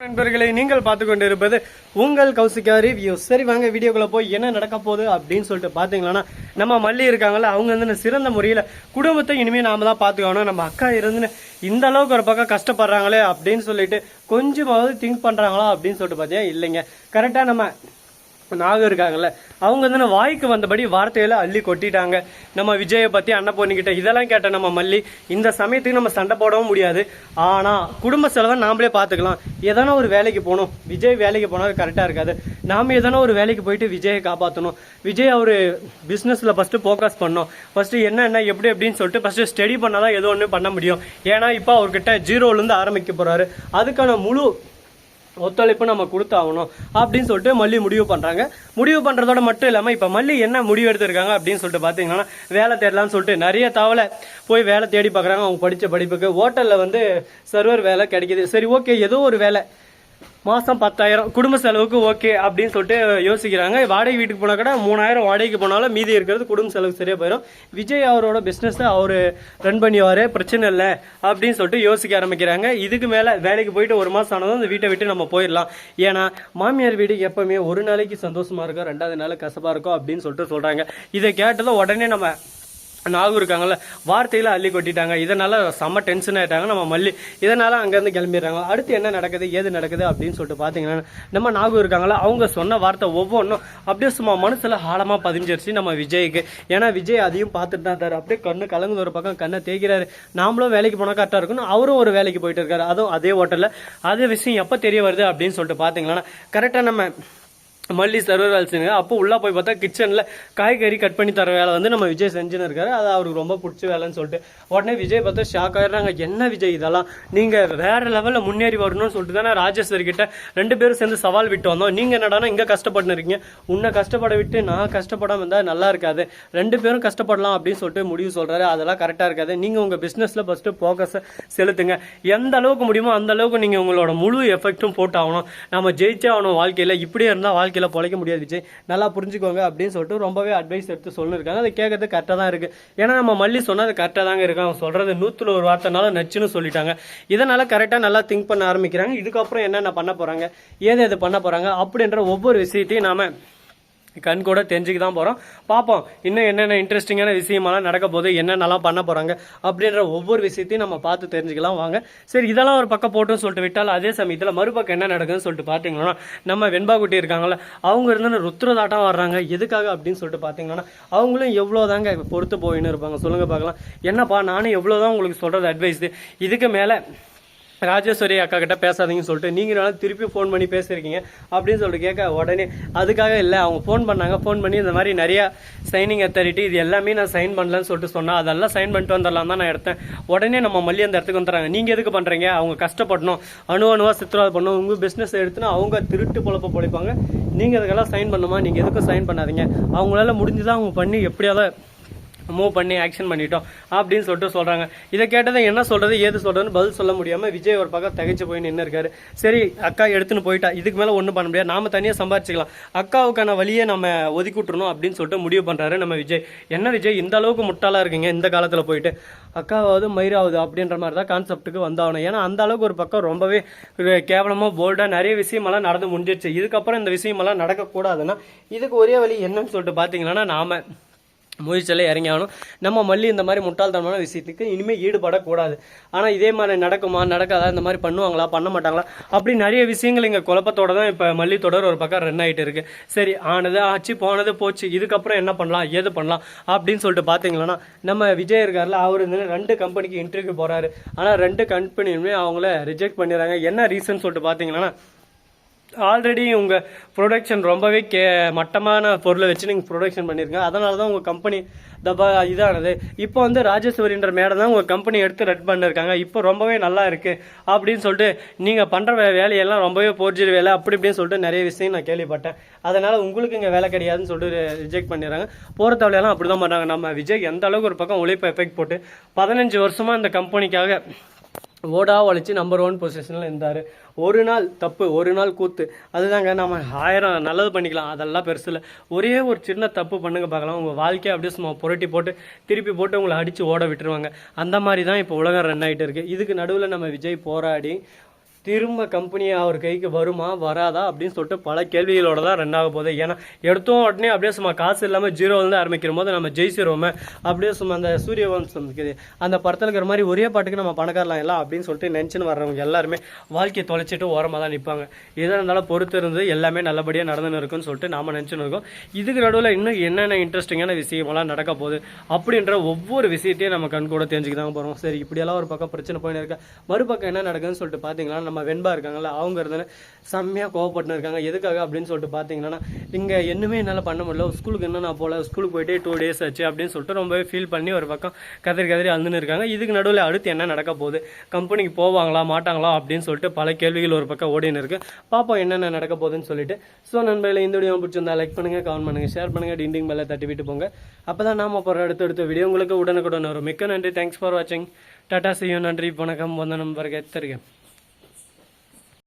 நண்பர்களை நீங்கள் பார்த்து கொண்டிருப்பது உங்கள் கௌசிகா ரிவ்யூ சரி வாங்க வீடியோக்குள்ள போய் என்ன நடக்க போகுது அப்படின்னு சொல்லிட்டு பாத்தீங்கன்னா நம்ம மல்லி இருக்காங்கல்ல அவங்க வந்து சிறந்த முறையில் குடும்பத்தை இனிமே நாம தான் பார்த்துக்கணும். நம்ம அக்கா இருந்து இந்த அளவுக்கு ஒரு பக்கம் கஷ்டப்படுறாங்களே அப்படின்னு சொல்லிட்டு கொஞ்சமாவது திங்க் பண்றாங்களா அப்படின்னு சொல்லிட்டு பார்த்தீங்க இல்லைங்க. கரெக்டா நம்ம நாகம் இருக்காங்கல்ல அவங்க வந்து வாய்க்கு வந்தபடி வார்த்தையில அள்ளி கொட்டிட்டாங்க. நம்ம விஜயை பத்தி அன்னபூர்ணிக்கிட்ட இதெல்லாம் கேட்ட நம்ம மல்லி. இந்த சமயத்துக்கு நம்ம சண்டை போடவும் முடியாது. ஆனா குடும்ப செலவை நாமளே பார்த்துக்கலாம் எதனா ஒரு வேலைக்கு போகணும். விஜய் வேலைக்கு போனால் கரெக்டா இருக்காது. நாம எதனா ஒரு வேலைக்கு போயிட்டு விஜயை காப்பாற்றணும் விஜய் அவரு பிசினஸ்ல ஃபர்ஸ்ட் ஃபோக்கஸ் பண்ணோம். ஃபர்ஸ்ட் என்ன என்ன எப்படி எப்படின்னு சொல்லிட்டு ஃபர்ஸ்ட் ஸ்டடி பண்ணாதான் ஏதோ ஒன்று பண்ண முடியும். ஏன்னா இப்போ அவர்கிட்ட ஜீரோல இருந்து ஆரம்பிக்க போறாரு. அதுக்கான முழு ஒத்துழைப்பு நம்ம கொடுத்தாகணும் அப்படின்னு சொல்லிட்டு மல்லி முடிவு பண்ணுறாங்க முடிவு பண்ணுறதோட மட்டும் இல்லாமல் இப்போ மல்லி என்ன முடிவு எடுத்திருக்காங்க அப்படின்னு சொல்லிட்டு பார்த்தீங்கன்னா வேலை தேடலாம்னு சொல்லிட்டு நிறைய தவளை போய் வேலை தேடி பார்க்குறாங்க அவங்க படித்த படிப்புக்கு ஹோட்டலில் வந்து சர்வர் வேலை கிடைக்கிது. சரி ஓகே ஏதோ ஒரு வேலை. மாதம் பத்தாயிரம் குடும்ப செலவுக்கு ஓகே அப்படின்னு சொல்லிட்டு யோசிக்கிறாங்க. வாடகை வீட்டுக்கு போனால் கூட மூணாயிரம் வாடகைக்கு போனாலும் மீதி இருக்கிறது குடும்ப செலவுக்கு சரியாக போயிடும் விஜய் அவரோட பிஸ்னஸை அவர் ரன் பண்ணிவார் பிரச்சனை இல்லை அப்படின்னு சொல்லிட்டு யோசிக்க ஆரம்பிக்கிறாங்க. இதுக்கு மேலே வேலைக்கு போயிட்டு ஒரு மாதம் ஆனதும் அந்த வீட்டை விட்டு நம்ம போயிடலாம். ஏன்னா மாமியார் வீடு எப்போவுமே ஒரு நாளைக்கு சந்தோஷமாக இருக்கும் ரெண்டாவது நாள் கசப்பாக இருக்கும் அப்படின்னு சொல்லிட்டு சொல்கிறாங்க இதை கேட்டதும் உடனே நம்ம நாகூர் இருக்காங்கல்ல வார்த்தையில அள்ளி கொட்டிட்டாங்க. இதனால செம்ம டென்ஷன் ஆயிட்டாங்க. நம்ம மல்லி இதனால அங்கேருந்து கிளம்பிடுறாங்க. அடுத்து என்ன நடக்குது ஏது நடக்குது அப்படின்னு சொல்லிட்டு பார்த்தீங்கன்னா நம்ம நாகூர் இருக்காங்கல்ல அவங்க சொன்ன வார்த்தை ஒவ்வொன்றும் அப்படியே சும்மா மனசுல ஆழமா பதிஞ்சிருச்சு நம்ம விஜய்க்கு. ஏன்னா விஜய் அதையும் பார்த்துட்டு தான் தார் அப்படியே கண்ணு கலங்குது ஒரு பக்கம் கண்ணை தேய்க்கிறாரு. நாமளும் வேலைக்கு போனா கரெக்டாக இருக்குன்னு அவரும் ஒரு வேலைக்கு போயிட்டு இருக்காரு. அதுவும் அதே ஹோட்டலில் அதே விஷயம் எப்போ தெரிய வருது அப்படின்னு சொல்லிட்டு பார்த்தீங்கன்னா கரெக்டாக நம்ம மல்லி சர்வர் வேலை செய்யுங்க அப்போ உள்ளே போய் பார்த்தா கிச்சனில் காய்கறி கட் பண்ணி தர வேலை வந்து நம்ம விஜய் செஞ்சுன்னு இருக்காரு. அது அவருக்கு ரொம்ப பிடிச்ச வேலைன்னு சொல்லிட்டு. உடனே விஜய் பார்த்தா ஷாக் ஆயிடுறாங்க. என்ன விஜய் இதெல்லாம்? நீங்கள் வேற லெவலில் முன்னேறி வரணும்னு சொல்லிட்டு தானே ராஜேஸ்வரி கிட்ட ரெண்டு பேரும் சேர்ந்து சவால் விட்டு வந்தோம். நீங்கள் என்னடானா இங்கே கஷ்டப்பட்டு இருக்கீங்க உன்னை கஷ்டப்பட விட்டு நான் கஷ்டப்படாம இருந்தால் நல்லா இருக்காது. ரெண்டு பேரும் கஷ்டப்படலாம் அப்படின்னு சொல்லிட்டு முடிவு சொல்கிறாரு அதெல்லாம் கரெக்டாக இருக்காது. நீங்கள் உங்கள் பிஸ்னஸில் ஃபஸ்ட்டு ஃபோக்கஸை செலுத்துங்க. எந்த அளவுக்கு முடியுமோ அந்த அளவுக்கு நீங்கள் உங்களோட முழு எஃபெக்ட்டும் போட்டு ஆகணும் நம்ம ஜெயிச்சே ஆகணும் வாழ்க்கையில். இப்படியே இருந்தால் வாழ்க்கை வாழ்க்கையில பொழைக்க முடியாது விஜய். நல்லா புரிஞ்சுக்கோங்க அப்படின்னு சொல்லிட்டு ரொம்பவே அட்வைஸ் எடுத்து சொல்லிருக்காங்க அதை கேட்கறது கரெக்டாக தான் இருக்கு. ஏன்னா நம்ம மல்லி சொன்னால் அது கரெக்டாக தாங்க இருக்கு. அவங்க சொல்றது நூத்துல ஒரு வார்த்தைனால நச்சுன்னு சொல்லிட்டாங்க. இதனால கரெக்டாக நல்லா திங்க் பண்ண ஆரம்பிக்கிறாங்க. இதுக்கப்புறம் என்னென்ன பண்ண போறாங்க? ஏது எது பண்ண போறாங்க? அப்படின்ற ஒவ்வொரு விஷயத்தையும் நாம கண் கூட தெரிஞ்சுக்க தான் போகிறோம் பார்ப்போம் இன்னும் என்னென்ன இன்ட்ரெஸ்டிங்கான விஷயமெல்லாம் நடக்க போகுது என்னென்னலாம் பண்ண போகிறாங்க அப்படின்ற ஒவ்வொரு விஷயத்தையும் நம்ம பார்த்து தெரிஞ்சுக்கலாம். வாங்க சரி இதெல்லாம் ஒரு பக்கம் போட்டுன்னு சொல்லிட்டு விட்டாலும் அதே சமயத்தில் மறுபக்கம் என்ன நடக்குதுன்னு சொல்லிட்டு பார்த்தீங்கன்னா நம்ம வெண்பாக்குட்டி இருக்காங்கள அவங்க இருந்து ருத்ரதாட்டம் வர்றாங்க. எதுக்காக அப்படின்னு சொல்லிட்டு பார்த்தீங்கன்னா அவங்களும் எவ்வளோ தாங்க பொறுத்து போயின்னு இருப்பாங்க. சொல்லுங்கள் பார்க்கலாம். என்னப்பா நானும் எவ்வளோ தான் உங்களுக்கு சொல்கிறது அட்வைஸ் இதுக்கு மேலே ராஜேஸ்வரி அக்கா கிட்ட பேசாதீங்கன்னு சொல்லிட்டு நீங்க வேணா திருப்பி ஃபோன் பண்ணி பேசியிருக்கீங்க அப்படின்னு சொல்லிட்டு கேட்க உடனே அதுக்காக இல்லை அவங்க ஃபோன் பண்ணாங்க. ஃபோன் பண்ணி இந்த மாதிரி நிறைய சைனிங் அத்தாரிட்டி இது எல்லாமே நான் சைன் பண்ணலன்னு சொல்லிட்டு சொன்னா அதெல்லாம் சைன் பண்ணிட்டு வந்துடலாம் தான் நான் எடுத்தேன். உடனே நம்ம மல்லி அந்த இடத்துக்கு வந்துடுறாங்க. நீங்க எதுக்கு பண்றீங்க? அவங்க கஷ்டப்படணும். அணு அணுவா சித்திரவாதம் பண்ணணும். உங்க பிசினஸ் எடுத்துனா அவங்க திருட்டு பொழப்ப பொழைப்பாங்க. நீங்க அதுக்கெல்லாம் சைன் பண்ணுமா? நீங்க எதுக்கும் சைன் பண்ணாதீங்க. அவங்களால முடிஞ்சுதான் அவங்க பண்ணி எப்படியாவது மூவ் பண்ணி ஆக்ஷன் பண்ணிட்டோம் அப்படின்னு சொல்லிட்டு சொல்றாங்க. இதை கேட்டதை என்ன சொல்றது ஏது சொல்றதுன்னு பதில் சொல்ல முடியாம விஜய் ஒரு பக்கம் தகைச்சு போய் நின்று இருக்காரு. சரி அக்கா எடுத்துன்னு போயிட்டா இதுக்கு மேல ஒன்றும் பண்ண முடியாது. நாம தனியா சம்பாரிச்சுக்கலாம். அக்காவுக்கான வழியை நம்ம ஒதுக்கி விட்டுறணும் அப்படின்னு சொல்லிட்டு முடிவு பண்றாரு நம்ம விஜய். என்ன விஜய் இந்த அளவுக்கு முட்டாளா இருக்கீங்க இந்த காலத்துல போயிட்டு? அக்காவாவது மயிராவது அப்படின்ற மாதிரி தான் கான்செப்ட்டுக்கு வந்தாகணும். ஏன்னா அந்த அளவுக்கு ஒரு பக்கம் ரொம்பவே கேவலமாக கேவலமா போல்டா நிறைய விஷயமெல்லாம் நடந்து முடிஞ்சிருச்சு. இதுக்கப்புறம் இந்த விஷயமெல்லாம் நடக்கக்கூடாதுன்னா இதுக்கு ஒரே வழி என்னன்னு சொல்லிட்டு பாத்தீங்கன்னா நாம முயற்சியில் இறங்கி ஆகணும் நம்ம மல்லி இந்த மாதிரி முட்டாள்தனமான விஷயத்துக்கு இனிமேல் ஈடுபடக்கூடாது. ஆனால் இதே மாதிரி நடக்குமா நடக்காதா இந்த மாதிரி பண்ணுவாங்களா பண்ண மாட்டாங்களா? அப்படி நிறைய விஷயங்கள் இங்கே குழப்பத்தோட தான் இப்போ மல்லி தொடர் ஒரு பக்கம் ரன் ஆகிட்டு இருக்கு. சரி ஆனது ஆச்சு போனது போச்சு இதுக்கப்புறம் என்ன பண்ணலாம் ஏது பண்ணலாம் அப்படின்னு சொல்லிட்டு பார்த்தீங்கன்னா நம்ம விஜய் இருக்கார்ல அவர் வந்து ரெண்டு கம்பெனிக்கு இன்டர்வியூ போகிறாரு ஆனால் ரெண்டு கம்பெனியுமே அவங்கள ரிஜெக்ட் பண்ணிடுறாங்க. என்ன ரீசன் சொல்லிட்டு பார்த்தீங்கன்னா ஆல்ரெடி உங்கள் ப்ரொடக்ஷன் ரொம்பவே கே மட்டமான பொருளை வச்சு நீங்கள் ப்ரொடக்ஷன் பண்ணியிருக்கீங்க அதனால தான் உங்கள் கம்பெனி தபா இதானது. இப்போ வந்து ராஜேஸ்வரின்ற மேடம் தான் உங்கள் கம்பெனி எடுத்து ரன் பண்ணிருக்காங்க. இப்போ ரொம்பவே நல்லா இருக்குது அப்படின்னு சொல்லிட்டு நீங்கள் பண்ணுற வேலையெல்லாம் ரொம்பவே போர்ஜரி வேலை. அப்படி இப்படின்னு சொல்லிட்டு நிறைய விஷயம் நான் கேள்விப்பட்டேன். அதனால் உங்களுக்கு இங்கே வேலை கிடையாதுன்னு சொல்லிட்டு ரிஜெக்ட் பண்ணிடுறாங்க. போகிற தவளையெல்லாம் அப்படி தான் பண்ணுறாங்க நம்ம விஜய் எந்த அளவுக்கு ஒரு பக்கம் உழைப்பு எஃபெக்ட் போட்டு பதினஞ்சு வருஷமாக இந்த கம்பெனிக்காக ஓடா உழைச்சி நம்பர் ஒன் பொசிஷனில் இருந்தார். ஒரு நாள் தப்பு ஒரு நாள் கூத்து. அதுதாங்க நம்ம ஆயிரம் நல்லது பண்ணிக்கலாம். அதெல்லாம் பெருசு இல்லை. ஒரே ஒரு சின்ன தப்பு பண்ணுங்க பார்க்கலாம். உங்கள் வாழ்க்கையை அப்படியே சும்மா புரட்டி போட்டு திருப்பி போட்டு உங்களை அடித்து ஓட விட்டுருவாங்க. அந்த மாதிரி தான் இப்போ உலகம் ரன் ஆகிட்டு இருக்குது இதுக்கு நடுவில் நம்ம விஜய் போராடி திரும்ப கம்பெனி அவர் கைக்கு வருமா வராதா அப்படின்னு சொல்லிட்டு பல கேள்விகளோட தான் ரன் ஆக போகுது. ஏன்னா எடுத்தோம் உடனே அப்படியே சும்மா காசு இல்லாமல் ஜீரோலேருந்து ஆரம்பிக்கிற போது நம்ம ஜெயிச்சிருவோமே. அப்படியே சும்மா அந்த சூரியவம்சம் இருக்குது. அந்த படத்தில் இருக்கிற மாதிரி ஒரே பாட்டுக்கு நம்ம பணக்காரலாம் எல்லாம் அப்படின்னு சொல்லிட்டு நினச்சின்னு வர்றவங்க எல்லாருமே வாழ்க்கையை தொலைச்சிட்டு ஓரமாக தான் நிற்பாங்க எதாக இருந்தாலும் பொறுத்து இருந்து எல்லாமே நல்லபடியாக நடந்துன்னு இருக்குன்னு சொல்லிட்டு நாம நினச்சின்னு இருக்கோம். இதுக்கு நடுவில் இன்னும் என்னென்ன இன்ட்ரெஸ்டிங்கான விஷயமெல்லாம் நடக்க போகுது அப்படின்ற ஒவ்வொரு விஷயத்தையும் நம்ம கண் கூட தெரிஞ்சுக்க தான் போகிறோம் சரி இப்படியெல்லாம் ஒரு பக்கம் பிரச்சனை போயின்னு இருக்கா. மறுபக்கம் என்ன நடக்குதுன்னு சொல்லிட்டு பார்த்தீங்கன்னா நம்ம வெண்பா இருக்காங்கல்ல அவங்க இருந்தானே செம்மையாக கோவப்பட்டு இருக்காங்க எதுக்காக அப்படின்னு சொல்லிட்டு பார்த்தீங்கன்னா இங்கே என்னமே என்னால் பண்ண முடியல. ஸ்கூலுக்கு என்ன நான் போகல ஸ்கூலுக்கு போயிட்டு டூ டேஸ் ஆச்சு அப்படின்னு சொல்லிட்டு ரொம்பவே ஃபீல் பண்ணி ஒரு பக்கம் கதறி கதறி அழுதுன்னு இருக்காங்க இதுக்கு நடுவில் அடுத்து என்ன நடக்க போகுது? கம்பெனிக்கு போவாங்களா மாட்டாங்களா அப்படின்னு சொல்லிட்டு பல கேள்விகள் ஒரு பக்கம் ஓடின்னு இருக்கு பாப்போம் என்னென்ன நடக்க போகுதுன்னு சொல்லிட்டு. ஸோ நண்பர்களை இந்த வீடியோ பிடிச்சிருந்தா லைக் பண்ணுங்க கமெண்ட் பண்ணுங்க ஷேர் பண்ணுங்கள் டிண்டிங் பெல்ல தட்டி விட்டு போங்க. அப்போ தான் நாம போகிற அடுத்த வீடியோ உங்களுக்கு உடனுக்குடன் வரும். மிக்க நன்றி. தேங்க்ஸ் ஃபார் வாட்சிங் டாடா செய்யும் நன்றி. வணக்கம். வந்தனம் வருக தெரியும்